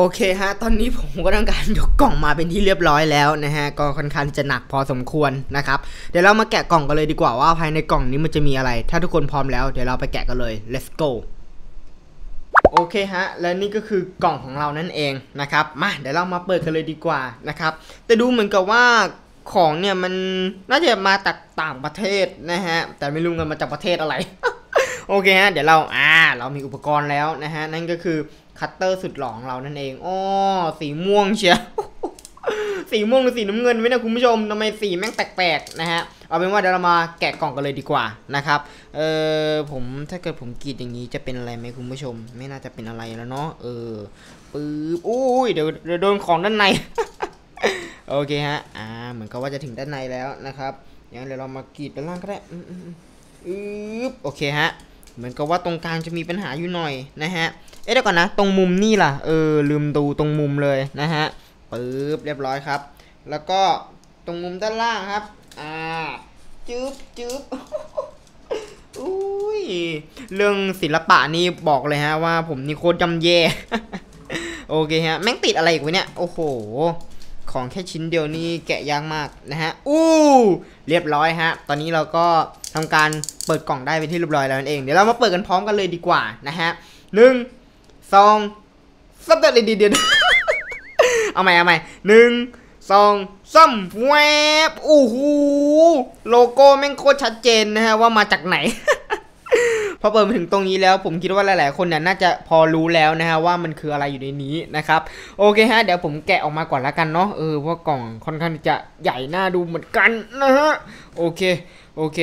โอเคฮะ ตอนนี้ผมก็ต้องการยกกล่องมาเป็นที่เรียบร้อยแล้วนะฮะ ก็ค่อนข้างจะหนักพอสมควรนะครับ เดี๋ยวเรามาแกะกล่องกันเลยดีกว่าว่าภายในกล่องนี้มันจะมีอะไร ถ้าทุกคนพร้อมแล้ว เดี๋ยวเราไปแกะกันเลย let's go โอเคฮะ และนี่ก็คือกล่องของเรานั่นเองนะครับ มาเดี๋ยวเรามาเปิดกันเลยดีกว่านะครับ แต่ดูเหมือนกับว่าของเนี่ยมันน่าจะมาจากต่างประเทศนะฮะ แต่ไม่รู้กันมาจากประเทศอะไร โอเคฮะ เดี๋ยวเรา อ่า เรามีอุปกรณ์แล้วนะฮะ นั่นก็คือ คัตเตอร์สุดหล่อของเรานั่นเองอ้อสีม่วงเชียวสีม่วงหรือสีน้ำเงินไว้นะคุณผู้ชมทำไมสีแม่งแปลกๆนะฮะเอาเป็นว่าเดี๋ยวเรามาแกะกล่องกันเลยดีกว่านะครับเออผมถ้าเกิดผมกรีดอย่างนี้จะเป็นอะไรไหมคุณผู้ชม ไม่น่าจะเป็นอะไรแล้วเนาะเออปื๊บอุ้ยเดี๋ยวเดี๋ยวโดนของด้านในโอเคฮะอ่าเหมือนกับว่าจะถึงด้านในแล้วนะครับงั้นเดี๋ยวเรามากรีดด้านล่างก็ได้อืมอืมอืมอืบโอเคฮะ เหมือนกับว่าตรงกลางจะมีปัญหาอยู่หน่อยนะฮะ เอ๊ะเดี๋ยวก่อนนะ ตรงมุมนี่ล่ะ เออ ลืมดูตรงมุมเลยนะฮะปึ๊บเรียบร้อยครับ แล้วก็ตรงมุมด้านล่างครับ อ่า จึ๊บจึ๊บอุ้ย เรื่องศิลปะนี่บอกเลยฮะว่าผมนี่โคตรจำแย่ โอเคฮะ แม่งติดอะไรอีกวะเนี่ย โอ้โห ของแค่ชิ้นเดียวนี่แกะยากมากนะฮะ อู้ เรียบร้อยฮะ ตอนนี้เราก็ ทำการเปิดกล่องได้เป็นที่เรียบร้อยแล้วนั่นเองเดี๋ยวเรามาเปิดกันพร้อมกันเลยดีกว่านะฮะหนึ่งสองสับเดี๋ยวเดี๋ยวเดียวเอาใหม่เอาใหม่หนึ่งสองสามแวบโอ้โหโลโก้แม่งโคตรชัดเจนนะฮะว่ามาจากไหนพอเปิดมาถึงตรงนี้แล้วผมคิดว่าหลาย ๆ คนเนี่ยน่าจะพอรู้แล้วนะฮะว่ามันคืออะไรอยู่ในนี้นะครับโอเคฮะเดี๋ยวผมแกะออกมาก่อนละกันเนาะเออเพราะกล่องค่อนข้างจะใหญ่หน้าดูเหมือนกันนะฮะโอเคโอเค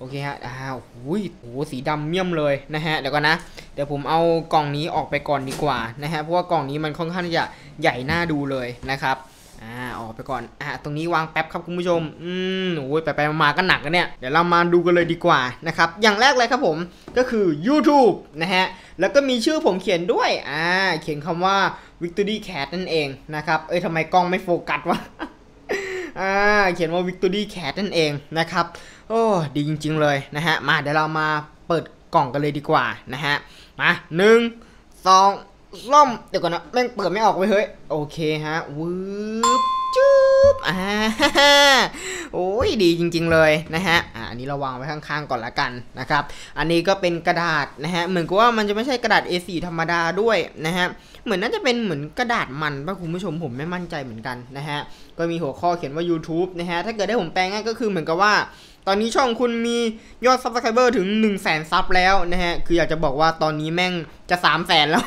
โอเคฮะอ้าวหุยโหสีดำเมี่ยมเลยนะฮะเดี๋ยวก่อนนะ เดี๋ยวผมเอากล่องนี้ออกไปก่อนดีกว่านะฮะเพราะว่ากล่องนี้มันค่อนข้างที่จะใหญ่หน้าดูเลยนะครับอ่าออกไปก่อนอ่าตรงนี้วางแป๊บครับคุณผู้ชมอืมโอ้ยไปไปมาๆก็หนักกันเนี่ยเดี๋ยวเรามาดูกันเลยดีกว่านะครับอย่างแรกเลยครับผมก็คือ YouTube นะฮะแล้วก็มีชื่อผมเขียนด้วยอ่าเขียนคำว่า Victory Cat นั่นเองนะครับเอ้ยทำไมกล้องไม่โฟกัสวะ อ่าเขียนว่า Victory Cat นั่นเองนะครับ โอ้ดีจริง ๆ เลยนะฮะ มาเดี๋ยวเรามาเปิดกล่องกันเลยดีกว่านะฮะ มาหนึ่งสองล่อมเดี๋ยวก่อนนะแม่งเปิดไม่ออกเว้ยเฮ้ย โอเคฮะวืบจุ๊บอ่าโอ้ยดีจริง ๆ เลยนะฮะ อันนี้เราวางไว้ข้างๆก่อนละกันนะครับ อันนี้ก็เป็นกระดาษนะฮะ เหมือนกับว่ามันจะไม่ใช่กระดาษ A4 ธรรมดาด้วยนะฮะ เหมือนน่าจะเป็นเหมือนกระดาษมันป่ะคุณผู้ชมผมไม่มั่นใจเหมือนกันนะฮะ ก็มีหัวข้อเขียนว่า YouTube นะฮะ ถ้าเกิดได้ผมแปลง่ายก็คือเหมือนกับว่าตอนนี้ช่องคุณมียอด Subscriber ถึง 1 0 0 0 0แซับแล้วนะฮะ คืออยากจะบอกว่าตอนนี้แม่งจะ 3 0 0แสนแล้ว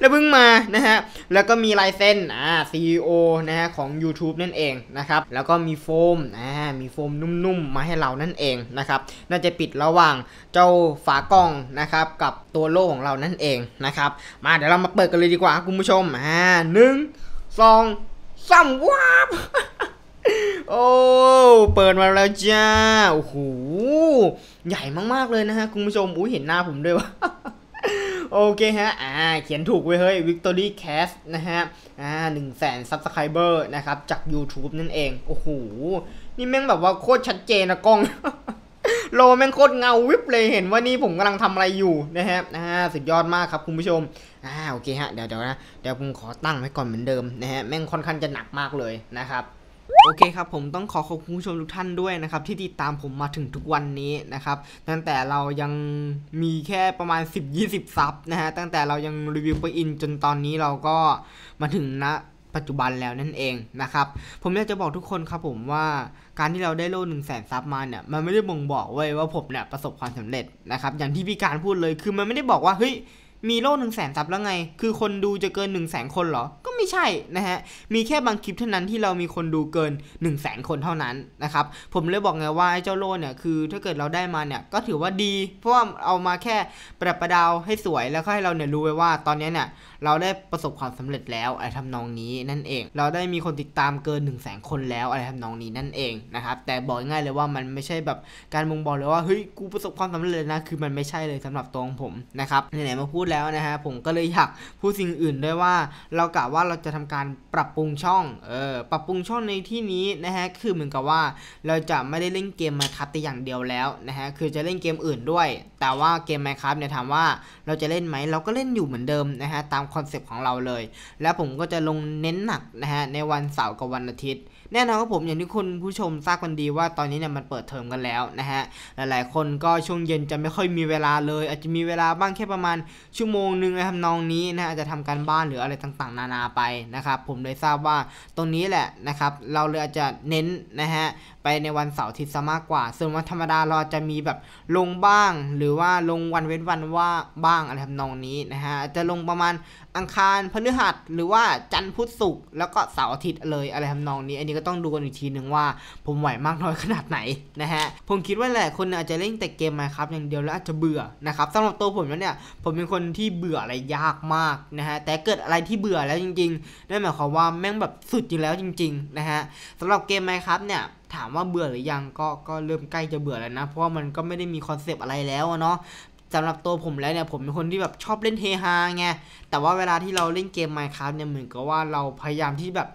แล้วเพิ่งมานะฮะแล้วก็มีลายเส้นอ่า CEO นะฮะของ YouTube นั่นเองนะครับแล้วก็มีโฟมอ่ามีโฟมนุ่มๆมาให้เรานั่นเองนะครับน่าจะปิดระหว่างเจ้าฝากล้องนะครับกับตัวโล่ของเรานั่นเองนะครับมาเดี๋ยวเรามาเปิดกันเลยดีกว่าคุณผู้ชมอ่าหนึ่งสองสามวาบโอ้ เปิดมาแล้วจ้า โอ้โห ใหญ่มาก ๆ เลยนะฮะ คุณผู้ชม อุ้ยเห็นหน้าผมด้วยวะ โอเคฮะ อ่า เขียนถูกไว้เฮ้ย Victory Cast นะฮะ อ่าหนึ่งแสน Subscriber นะครับ จาก YouTube นั่นเอง โอ้โห นี่แม่งแบบว่าโคตรชัดเจนนะกล้อง โลแม่งโคตรเงาวิบเลยเห็นว่านี่ผมกำลังทำอะไรอยู่นะฮะ อ่า สุดยอดมากครับคุณผู้ชม อ่า โอเคฮะ เดี๋ยวเดี๋ยวนะ เดี๋ยวผมขอตั้งไว้ก่อนเหมือนเดิมนะฮะ แม่งค่อนข้างจะหนักมากเลยนะครับ โอเคครับผมต้องขอขอบคุณผู้ชมทุกท่านด้วยนะครับที่ติดตามผมมาถึงทุกวันนี้นะครับตั้งแต่เรายังมีแค่ประมาณ 10-20 ซับนะฮะตั้งแต่เรายังรีวิวไปอินจนตอนนี้เราก็มาถึงณปัจจุบันแล้วนั่นเองนะครับ ผมอยากจะบอกทุกคนครับผมว่าการที่เราได้โล่หนึ่งแสนซับมาเนี่ยมันไม่ได้บ่งบอกไว้ยว่าผมเนี่ยประสบความสำเร็จนะครับอย่างที่พี่การพูดเลยคือมันไม่ได้บอกว่าเฮ้ยมีโล่หนึ่งแสนซับแล้วไง คือคนดูจะเกิน1นึ่งแสนคนเหรอ ก็ ไม่ใช่นะฮะ มีแค่บางคลิปเท่านั้นที่เรามีคนดูเกิน1นึ่งแสนคนเท่านั้นนะครับ ผมเลยบอกไงว่าไอ้เจ้าโล่เนี่ยคือถ้าเกิดเราได้มาเนี่ยก็ถือว่าดี เพราะว่าเอามาแค่ประดับประดาวให้สวยแล้วก็ให้เราเนี่ยรู้ไว้ว่าตอนนี้เนี่ยเราได้ประสบความสำเร็จแล้วอะไรทำนองนี้นั่นเอง เราได้มีคนติดตามเกิน1นึ่งแสนคนแล้วอะไรทำนองนี้นั่นเองนะครับ แต่บอกง่ายเลยว่ามันไม่ใช่แบบการมงบอกเลยว่าเฮ้ยกูประสบความสำเร็จนะคือมันไม่ใช่เลยสำหรับตัวของผมนะครับไหนๆมาพูดแล้วนะฮะผมก็เลยอยากพูดสิ่งอื่นด้วยว่าเรากะว่าเราจะทำการปรับปรุงช่อง เออ ปรับปรุงช่องในที่นี้นะฮะ คือเหมือนกับว่าเราจะไม่ได้เล่นเกม Minecraft แต่อย่างเดียวแล้วนะฮะ คือจะเล่นเกมอื่นด้วย แต่ว่าเกม Minecraft เนี่ยถามว่าเราจะเล่นไหม เราก็เล่นอยู่เหมือนเดิมนะฮะ ตามคอนเซปต์ของเราเลย แล้วผมก็จะลงเน้นหนักนะฮะ ในวันเสาร์กับวันอาทิตย์แน่นอนครับผมอย่างที่คุณผู้ชมทราบกันดีว่าตอนนี้เนี่ยมันเปิดเทอมกันแล้วนะฮะหลายๆ คนก็ช่วงเย็นจะไม่ค่อยมีเวลาเลย อาจจะมีเวลาบ้างแค่ประมาณชั่วโมงหนึ่งในทำนองนี้นะอาจจะทำการบ้านหรืออะไรต่างๆ นานาไปนะครับผมเลยทราบว่าตรงนี้แหละนะครับเราเลยอาจจะเน้นนะฮะ ในวันเสาร์อาทิตย์ซะมากกว่า ส่วนวันธรรมดาเราจะมีแบบลงบ้าง หรือว่าลงวันเว้นวันว่าบ้างอะไรทำนองนี้นะฮะจะลงประมาณอังคารพฤหัสหรือว่าจันทร์พุธศุกร์แล้วก็เสาร์อาทิตย์เลยอะไรทำนองนี้ อันนี้ก็ต้องดูกันอีกทีหนึ่งว่า ผมไหวมากน้อยขนาดไหนนะฮะผมคิดว่าหลายคนอาจจะเล่นแต่เกมมาครับอย่างเดียวแล้วอาจจะเบื่อนะครับสำหรับตัวผมแล้วเนี่ยผมเป็นคนที่เบื่ออะไรยากมากนะฮะแต่เกิดอะไรที่เบื่อแล้วจริงๆนั่นหมายความว่าแม่งแบบสุดอยู่แล้วจริงๆนะฮะสำหรับเกมไมครับเนี่ย ถามว่าเบื่อหรือยังก็ก็เริ่มใกล้จะเบื่อแล้วนะ เพราะว่ามันก็ไม่ได้มีคอนเซปต์อะไรแล้วเนาะสำหรับตัวผมแล้วเนี่ยผมเป็นคนที่แบบชอบเล่นเฮฮาไงแต่ว่าเวลาที่เราเล่นเกม Minecraft เนี่ยเหมือนกับว่าเราพยายามที่แบบ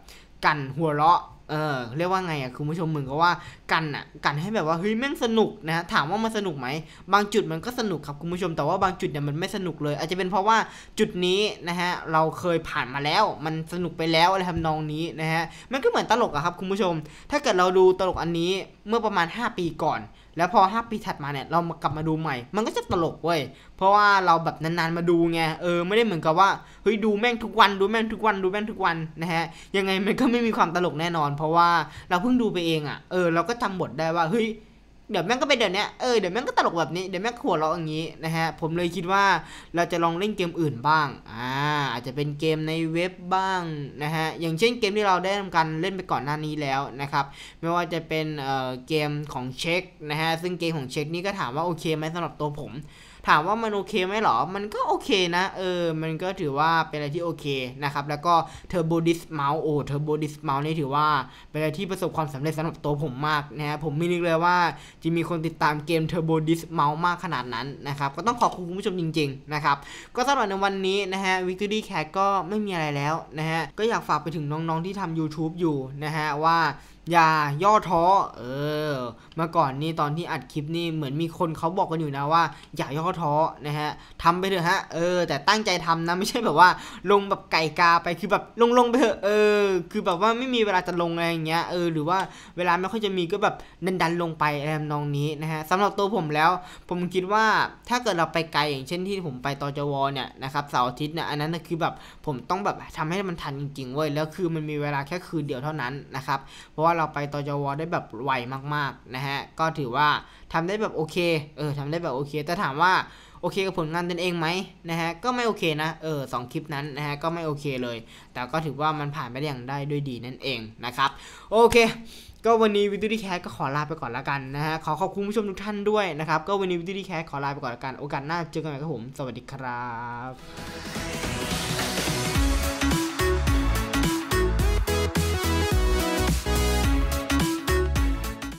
กันหัวเราะ เออเรียกว่าไงอะคุณผู้ชมเหมือนกับว่ากันอะกันให้แบบว่าเฮ้ยแม่งสนุกนะฮะถามว่ามันสนุกไหมบางจุดมันก็สนุกครับคุณผู้ชมแต่ว่าบางจุดเนี่ยมันไม่สนุกเลย อาจจะเป็นเพราะว่าจุดนี้นะฮะเราเคยผ่านมาแล้ว มันสนุกไปแล้วอะไรทำนองนี้นะฮะมันก็เหมือนตลกอะครับคุณผู้ชม ถ้าเกิดเราดูตลกอันนี้เมื่อประมาณ 5 ปีก่อน แล้วพอ 5 ปีถัดมาเนี่ยเรามากลับมาดูใหม่ มันก็จะตลกเว้ย เพราะว่าเราแบบนานๆมาดูไง เออไม่ได้เหมือนกับว่าเฮ้ยดูแม่งทุกวันดูแม่งทุกวันดูแม่งทุกวันนะฮะ ยังไงมันก็ไม่มีความตลกแน่นอน เพราะว่าเราเพิ่งดูไปเองอะ่ะ เออเราก็จำบทได้ว่าเฮ้ย เดี๋ยวแม่งก็เป็นเดี๋ยวนี้เออเดี๋ยวแม่งก็ตลกแบบนี้เดี๋ยวแม่งหัวเราอย่างนี้นะฮะผมเลยคิดว่าเราจะลองเล่นเกมอื่นบ้างอ่าอาจจะเป็นเกมในเว็บบ้างนะฮะอย่างเช่นเกมที่เราได้ทำการเล่นไปก่อนหน้านี้แล้วนะครับไม่ว่าจะเป็นเอ่อเกมของเช็คนะฮะซึ่งเกมของเช็คนี่ก็ถามว่าโอเคไหมสำหรับตัวผม ถามว่ามันโอเคไหมหรอ มันก็โอเคนะ เออ มันก็ถือว่าเป็นอะไรที่โอเคนะครับ แล้วก็ Turbo Disc Mouse โอ้ Turbo Disc Mouse นี่ถือว่าเป็นอะไรที่ประสบความสำเร็จสำหรับตัวผมมากนะฮะผมไม่นึกเลยว่าจะมีคนติดตามเกม Turbo Disc Mouse มากขนาดนั้นนะครับ ก็ต้องขอบคุณคุณผู้ชมจริงๆนะครับ ก็สำหรับในวันนี้นะฮะ Victory Cat ก็ไม่มีอะไรแล้วนะฮะ ก็อยากฝากไปถึงน้องๆที่ทำ YouTube อยู่นะฮะว่า อย่าย่อท้อ เออเมื่อก่อนนี่ตอนที่อัดคลิปนี่เหมือนมีคนเขาบอกกันอยู่นะว่า อย่าย่อท้อนะฮะทำไปเถอะฮะ เออ แต่ตั้งใจทำนะไม่ใช่แบบว่า ลงแบบไก่กาไปคือแบบลงลงไปเถอะ เออ คือแบบว่าไม่มีเวลาจะลงอะไรอย่างเงี้ย เออ หรือว่าเวลาไม่ค่อยจะมีก็แบบดันดันๆลงไปอะไรทำนองนี้นะฮะสำหรับตัวผมแล้ว ผมคิดว่าถ้าเกิดเราไปไกลอย่างเช่นที่ผมไปตจวเนี่ยนะครับเสาร์อาทิตย์เนี่ยอันนั้นคือแบบผมต้องแบบทำให้มันทันจริงๆเว้ย แล้วคือมันมีเวลาแค่คืนเดียวเท่านั้นนะครับ เพราะว่าเราไปตจวได้แบบไวมากๆนะฮะก็ถือว่าทำได้แบบโอเคเออทำได้แบบโอเค แต่ถามว่าโอเคกับผลงานตนเองไหมนะฮะก็ไม่โอเคนะเออสองคลิปนั้นนะฮะก็ไม่โอเคเลย แต่ก็ถือว่ามันผ่านไปได้อย่างได้ด้วยดีนั่นเองนะครับโอเคก็วันนี้วิดีโอที่แคสก็ขอลาไปก่อนละกันนะฮะขอขอบคุณผู้ชมทุกท่านด้วยนะครับก็วันนี้วิดีโอที่แคสขอลาไปก่อนละกันโอกาสหน้าเจอกันใหม่ครับผม สวัสดีครับ